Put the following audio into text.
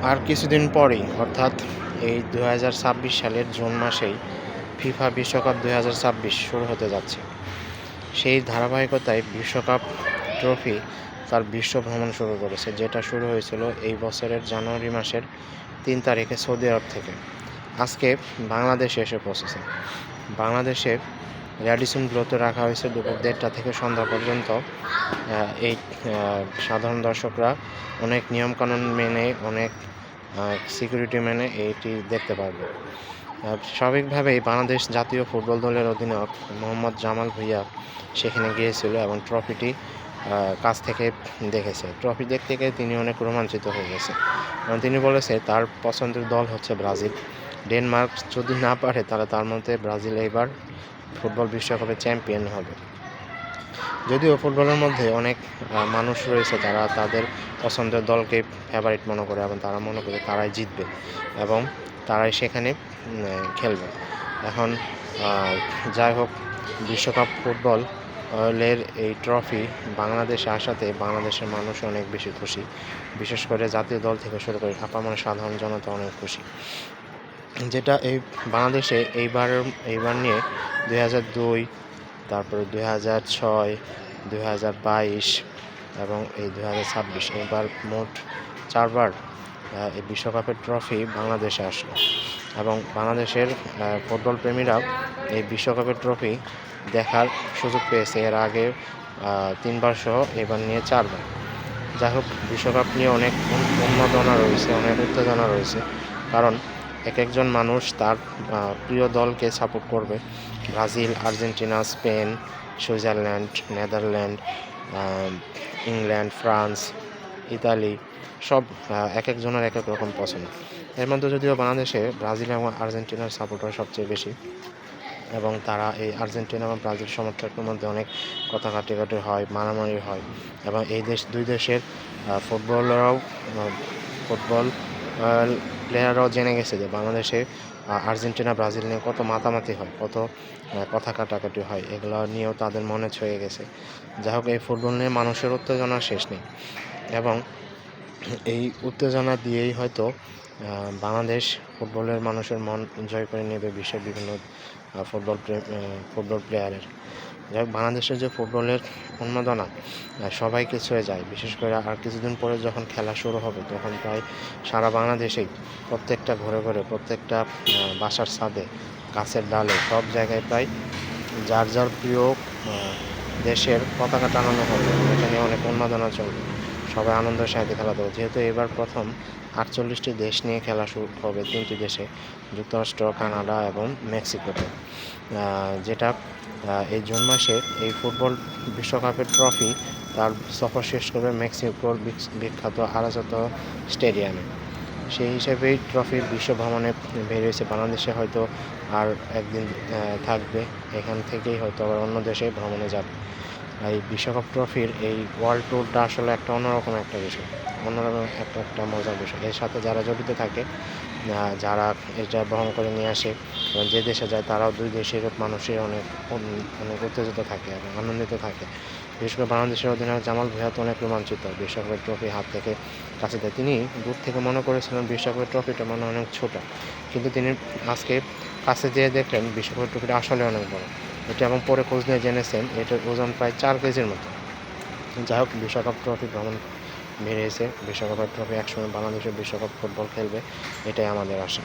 আর কিছুদিন পরেই, অর্থাৎ এই দু হাজার ছাব্বিশ সালের জুন মাসেই ফিফা বিশ্বকাপ দু হাজার ছাব্বিশ শুরু হতে যাচ্ছে। সেই ধারাবাহিকতায় বিশ্বকাপ ট্রফি তার বিশ্ব ভ্রমণ শুরু করেছে, যেটা শুরু হয়েছিল এই বছরের জানুয়ারি মাসের তিন তারিখে সৌদি আরব থেকে। আজকে বাংলাদেশে এসে পৌঁছেছে। বাংলাদেশে র্যাডিসনগুলোতে রাখা হয়েছে দুপুর দেড়টা থেকে সন্ধ্যা পর্যন্ত। এই সাধারণ দর্শকরা অনেক নিয়মকানুন মেনে, অনেক সিকিউরিটি মেনে এইটি দেখতে পারবে। স্বাভাবিকভাবেই বাংলাদেশ জাতীয় ফুটবল দলের অধিনায়ক মোহাম্মদ জামাল ভুইয়া সেখানে গিয়েছিল এবং ট্রফিটি কাছ থেকে দেখেছে। ট্রফি দেখতে গিয়ে তিনি অনেক রোমাঞ্চিত হয়ে গেছে। এবং তিনি বলেছে, তার পছন্দের দল হচ্ছে ব্রাজিল। ডেনমার্ক যদি না পারে, তাহলে তার মধ্যে ব্রাজিল এইবার ফুটবল বিশ্বকাপে চ্যাম্পিয়ন হবে। যদিও ফুটবলের মধ্যে অনেক মানুষ রয়েছে যারা তাদের পছন্দের দলকে ফেভারিট মনে করে এবং তারা মনে করে তারাই জিতবে এবং তারাই সেখানে খেলবে। এখন যাই হোক, বিশ্বকাপ ফুটবল, এর এই ট্রফি বাংলাদেশে আসাতে বাংলাদেশের মানুষ অনেক বেশি খুশি। বিশেষ করে জাতীয় দল থেকে শুরু করে আপামর সাধারণ জনতা অনেক খুশি। যেটা এই বাংলাদেশে এইবার এইবার নিয়ে দুই হাজার দুই, তারপরে দুই হাজার ছয় হাজার বাইশ এবং এই দুই হাজার মোট চারবার এই বিশ্বকাপের ট্রফি বাংলাদেশে আসলো। এবং বাংলাদেশের ফুটবল প্রেমীরা এই বিশ্বকাপের ট্রফি দেখার সুযোগ পেয়েছে। এর আগে তিনবার সহ এবার নিয়ে চারবার। যাই হোক, বিশ্বকাপ নিয়ে অনেক উন- উন্মাদনা রয়েছে, অনেক উত্তেজনা রয়েছে। কারণ এক একজন মানুষ তার প্রিয় দলকে সাপোর্ট করবে। Brazil, Argentina, Spain, Switzerland, Netherland England, France, Italy সব এক একজনের এক এক রকম পছন্দ। এর মধ্যে যদিও বাংলাদেশে ব্রাজিল এবং আর্জেন্টিনার সাপোর্টার সবচেয়ে বেশি এবং তারা এই আর্জেন্টিনা এবং ব্রাজিল সমর্থকদের মধ্যে অনেক কথা কাটাকাটি হয়, মারামারি হয় এবং এই দেশ, দুই দেশের ফুটবলাররাও ফুটবল প্লেয়াররাও জেনে গেছে যে বাংলাদেশে আর্জেন্টিনা, ব্রাজিল নিয়ে কত মাতামাতি হয়, কত কথা কাটাকাটি হয়, এগুলো নিয়েও তাদের মনে ছয়ে গেছে। যাই হোক, এই ফুটবল নিয়ে মানুষের উত্তেজনা শেষ নেই। এবং এই উত্তেজনা দিয়েই হয়তো বাংলাদেশ ফুটবলের মানুষের মন জয় করে নেবে বিশ্বের বিভিন্ন ফুটবল ফুটবল প্লেয়ারের যাই হোক, বাংলাদেশের যে ফুটবলের উন্মাদনা সবাই সবাইকে ছুঁয়ে যায়। বিশেষ করে আর কিছুদিন পরে যখন খেলা শুরু হবে, তখন প্রায় সারা বাংলাদেশেই প্রত্যেকটা ঘরে ঘরে, প্রত্যেকটা বাসার ছাদে, গাছের ডালে, সব জায়গায় প্রায় যার যার প্রিয় দেশের পতাকা টানানো হবে। এখানে অনেক উন্মাদনা চলবে। সবাই আনন্দের সাথে খেলা দেবো যেহেতু এবার প্রথম আটচল্লিশটি দেশ নিয়ে খেলা শুরু হবে তিনটি দেশে, যুক্তরাষ্ট্র, কানাডা এবং মেক্সিকোতে। যেটা এই জুন মাসে এই ফুটবল বিশ্বকাপের ট্রফি তার সফর শেষ করবে মেক্সিকোর বিখ্যাত আরাজত স্টেডিয়ামে। সেই হিসেবেই ট্রফির বিশ্ব ভ্রমণে বেরিয়েছে বাংলাদেশে হয়তো আর একদিন থাকবে। এখান থেকেই হয়তো আবার অন্য দেশে ভ্রমণে যাবে। এই বিশ্বকাপ ট্রফির এই ওয়ার্ল্ড ট্যুরটা আসলে একটা অন্যরকম একটা বিষয়, অন্যরকম একটা একটা মজার বিষয়। এর সাথে যারা জড়িত থাকে যারা এটা বহন করে নিয়ে আসে এবং যে দেশে যায়, তারাও দুই দেশের মানুষের অনেক অনেক উত্তেজিত থাকে এবং আনন্দিত থাকে। বিশেষ করে বাংলাদেশের অধিনায়ক জামাল ভুঁইয়া তো অনেক রোমাঞ্চিত। বিশ্বকাপের ট্রফি হাত থেকে কাছে দেয়। তিনি দূর থেকে মনে করেছিলেন বিশ্বকাপের ট্রফিটা মনে অনেক ছোট। কিন্তু তিনি আজকে কাছে যেয়ে দেখলেন বিশ্বকাপের ট্রফিটা আসলে অনেক বড়। এটা এবং পরে খোঁজ নিয়ে জেনেছেন এটার ওজন প্রায় চার কেজির মতো। যাই হোক, বিশ্বকাপ ট্রফি ভ্রমণ বেড়েছে বিশ্বকাপের ট্রফি একসময় বাংলাদেশের বিশ্বকাপ ফুটবল খেলবে, এটাই আমাদের আশা।